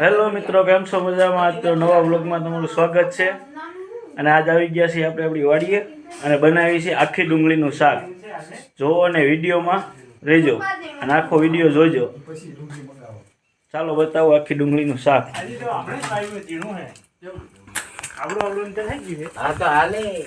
Hello મિત્રો કેમ છો મજામાં? આજ તો નવા બ્લોગમાં તમારું સ્વાગત છે. અને આજ આવી ગયા છીએ આપણે આપણી વાડીએ અને બનાવી છે આખી ડુંગળીનું શાક. જોવો અને વિડીયોમાં રહેજો. અને આખો વીડિયો જોજો. ચાલો બતાવો આખી ડુંગળીનું શાક. હા તો હાલે.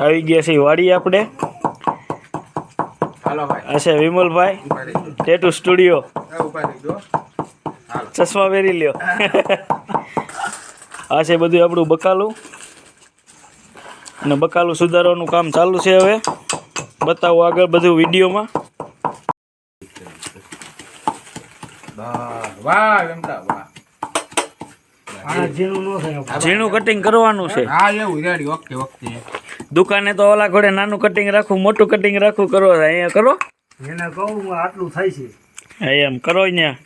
આવી ગયા છે વાડી આપણે. હાલો આ છે વિમલભાઈ ટેટુ સ્ટુડિયો હા, ઊભા ચશ્મા પહેરી લ્યો. આ છે બધું આપણું બકાલું. અને બકાલું સુધારવાનું કામ ચાલુ છે હવે. બતાવો આગળ બધું વિડીયોમાં. વાહ, વાહ ઝીણું કટિંગ કરવાનું છે. હા એવું રેડી ઓકે ઓકે. દુકાને તો ઓલા ઘોડે નાનું કટિંગ રાખું મોટું કટિંગ રાખું કરો અહીંયા કરો. એને કહું આટલું થાય છે. એમ કરો અહીંયા.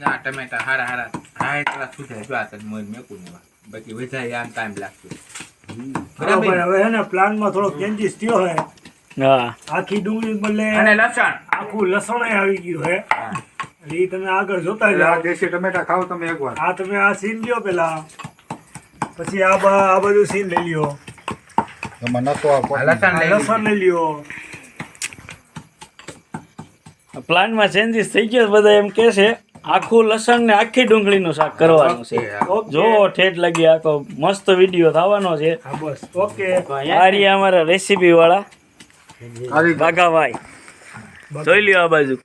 ના ટમેટા હારા હારા. હા એટલા સુધાય જો આ તને મોય મેકું ને બાકી વધારે આમ ટાઈમ લાગશે. બરાબર? હવે હે ને પ્લાનમાં થોડો ચેન્જીસ થયો હે. હા. આખી ડુંગળી બદલે અને લસણ? આખું લસણ આવી ગયું હે. એ તમે આગળ જોતા જાઓ. દેશી ટમેટા ખાઓ તમે એકવાર. આ તમે આ સીન લ્યો પેલા. પછી આ આ બધું સીન લઈ લ્યો. મને આ લસણ લઈ લ્યો. પ્લાનમાં ચેન્જીસ થઈ ગયો બધા એમ કે છે આખું લસણ ને આખી ડુંગળીનું શાક કરવાનું છે. જો ઠેઠ લાગી આખો મસ્ત વીડિયો થવાનો છે. આરી બસ. ઓકે. આ રહ્યા અમારા રેસીપી વાળા બાઘાભાઈ જોઈ લ્યો આ બાજુ.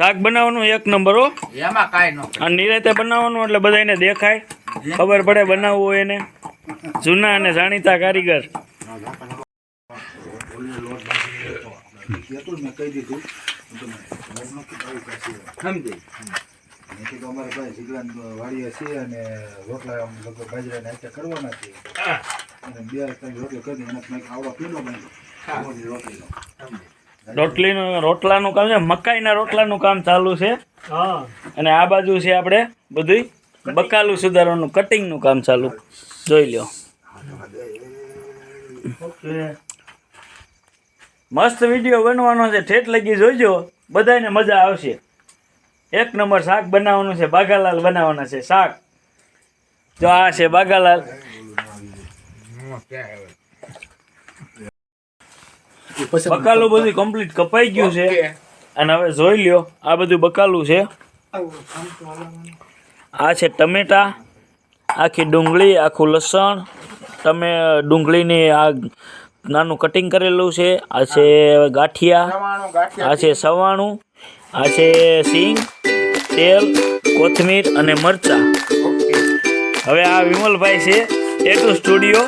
શાક બનાવવાનું એક નંબર હો. એમાં કાંઈ નો અને નિરાતે બનાવવાનું એટલે બધાને દેખાય. ખબર પડે બનાવવું હોય એને. જૂના અને જાણીતા કારીગર. અમારે વાડીએ છીએ અને રોટલા લગભગ બાજરાના હાથે કરવાના છે અને બે ત્રણ રોટલી કરી એના આવડો પીલો. બની રોટલીનો રોટલીનું રોટલાનું કામ છે. મકાઈના રોટલાનું કામ ચાલુ છે. હા. અને આ બાજુ છે આપણે બધું બકાલું સુધારવાનું કટિંગનું કામ ચાલુ. જોઈ લ્યો. મસ્ત વીડિયો બનવાનો છે. ઠેઠ લગી જોઈજો. બધાને મજા આવશે. એક નંબર શાક બનાવવાનું છે. બાગાલાલ બનાવવાના છે. શાક. જો આ છે હવે? બકાલું બધું કમ્પ્લીટ કપાઈ ગયું છે. અને હવે જોઈ લ્યો આ બધું બકાલું છે. આ છે ટમેટા આખી ડુંગળી આખું લસણ તમે ડુંગળીની આ નાનું કટિંગ કરેલું છે. આ છે ગાંઠિયા આ છે સવાણું આ છે સિંગ તેલ કોથમીર અને મરચાં. હવે આ વિમલભાઈ છે ટેટુ સ્ટુડિયો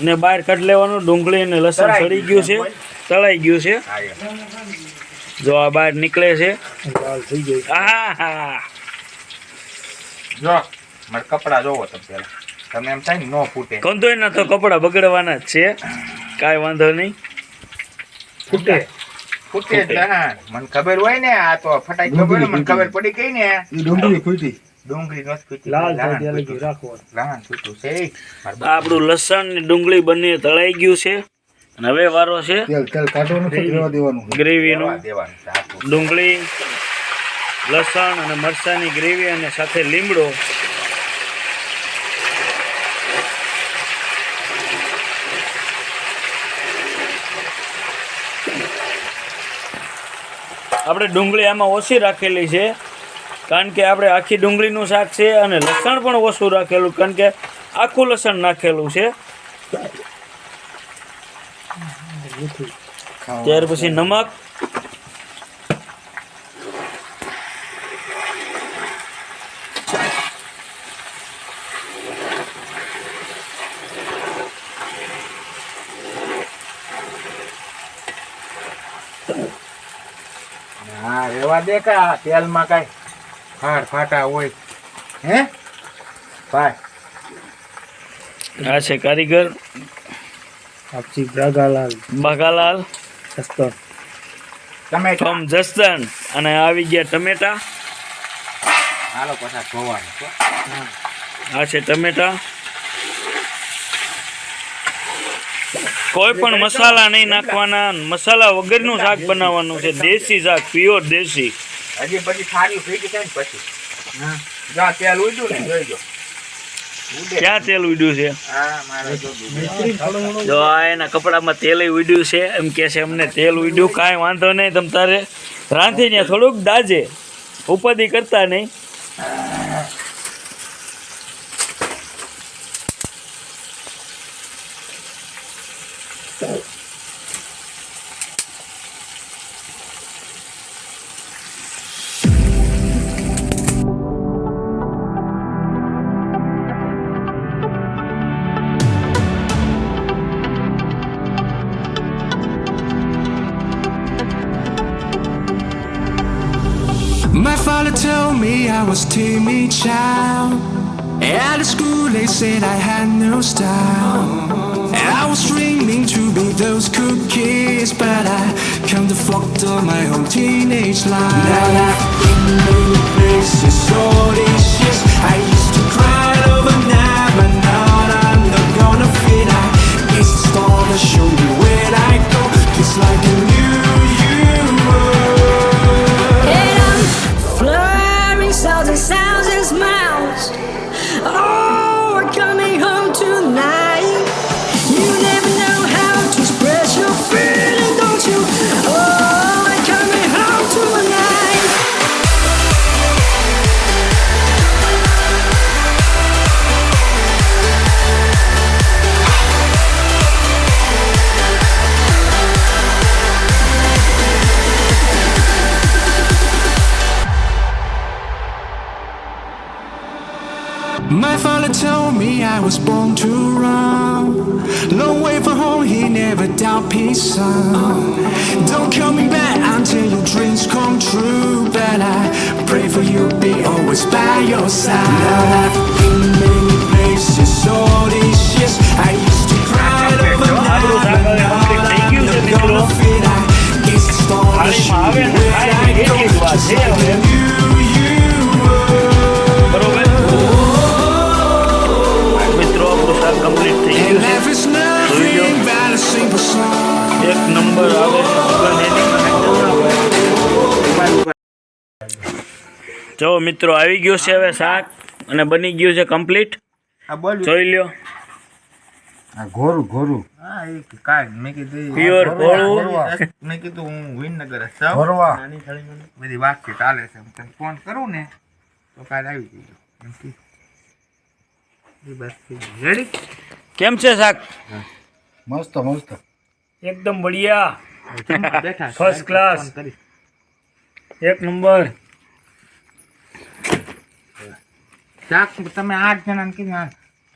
ને બહાર કાઢી લેવાનું ડુંગળી અને લસણ સડી ગયું છે. તળાઈ ગયું છે. જો આ બહાર નીકળે છે. જો મારે કપડા જોવો તમે પેલા તમે એમ થાય ને ફૂટે. કંદોય ના તો કપડા બગડવાના જ છે. કાંઈ વાંધો નહીં. ફૂટે. ફૂટે મને ખબર હોય ને આ તો ફટાઈ ખબર મને ખબર પડી ગઈ ને. ડુંગળી ફૂટી. ડુંગળી. આપણું લસણ ને ડુંગળી બંને તળાઈ ગયું છે. અને હવે વારો છે. ગ્રેવીનો. ડુંગળી લસણ અને મરચાંની ગ્રેવી અને સાથે લીમડો. આપણે ડુંગળી આમાં ઓછી રાખેલી છે. કારણ કે આપણે આખી ડુંગળીનું શાક છે અને લસણ પણ ઓછું રાખેલું, કારણ કે આખું લસણ નાખેલું છે. ત્યાર પછી નમક. હા, રેવા દે કા તેલમાં કઈ. ફાટ ફાટા હોય. હે? ભાઈ. આ છે કારીગર. આપજી બ્રાગાલાલ. બાઘાલાલ જસ્તન ટમેટા. જસદણ અને આવી ગયા ટમેટા. હાલો પાછા ધોવાનું આ છે ટમેટા. કોઈ પણ મસાલા નહીં નાખવાના. મસાલા વગરનું શાક બનાવવાનું છે. દેશી શાક. પ્યોર દેશી. હજી બધી થાળી ભેગી છે ને પછી. જ્યાં તેલ ઉડ્યું ને જોઈ જો ક્યાં તેલ ઉડ્યું છે? જો આ એના કપડામાં તેલ ઉડ્યું છે એમ કે છે અમને તેલ ઉડ્યું કાંઈ વાંધો નહીં તમ તારે રાંધીને થોડુંક દાજે. ઉપાધિ કરતા નહીં. My father told me I was timid child. At school they said I had no style. And I was dreaming to be those cool kids, but I come to fucked up my whole teenage life. Now I've been many places, all My father told me I was born to run. Long way from home, he never doubt peace, son. Don't call me back until your dreams come true. But I pray for you, be always by your side. Now I've been many places all these years. I used to cry over now, but now I'm not gonna feel like it's the storm. Where I go, just like you. જો મિત્રો આવી ગયું છે હવે શાક અને બની ગયું છે કમ્પ્લીટ આ બોલ્યું. જોઈ લ્યો. આ ઘોરું ઘોરું. હા એ મેં કીધું હું વિનનગર ઘોરવા. બધી વાતચીત ચાલે છે. હું ફોન કરું ને તો કાલ આવી જજો એમ કે એ બસ રેડી કેમ છે શાક? મસ્ત મસ્ત. એકદમ બઢિયા. બેઠા ક્લાસ. એક નંબર. શાક તમે આઠ જણાને કીધું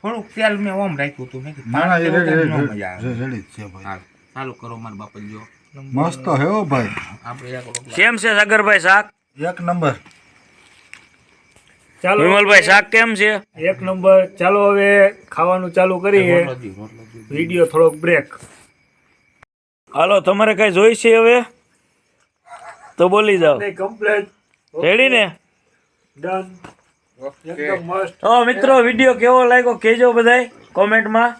થોડુંક તેલ મેં ઓમ રાખ્યું હતું. મેં ચાલુ કરો મારા બાપા જો. મસ્ત હે ભાઈ. આપણે કેમ છે સાગરભાઈ શાક? એક નંબર. ચાલો. વિમલભાઈ શાક કેમ છે? એક નંબર. ચાલો હવે ખાવાનું ચાલુ કરીએ. વીડિયો થોડોક બ્રેક હાલો તમારે કઈ જોઈશે હવે? તો બોલી જાઓ. કમ્પ્લેટ રેડી ને? ડન તો મિત્રો વીડિયો કેવો લાગ્યો? કેજો બધાય કોમેન્ટમાં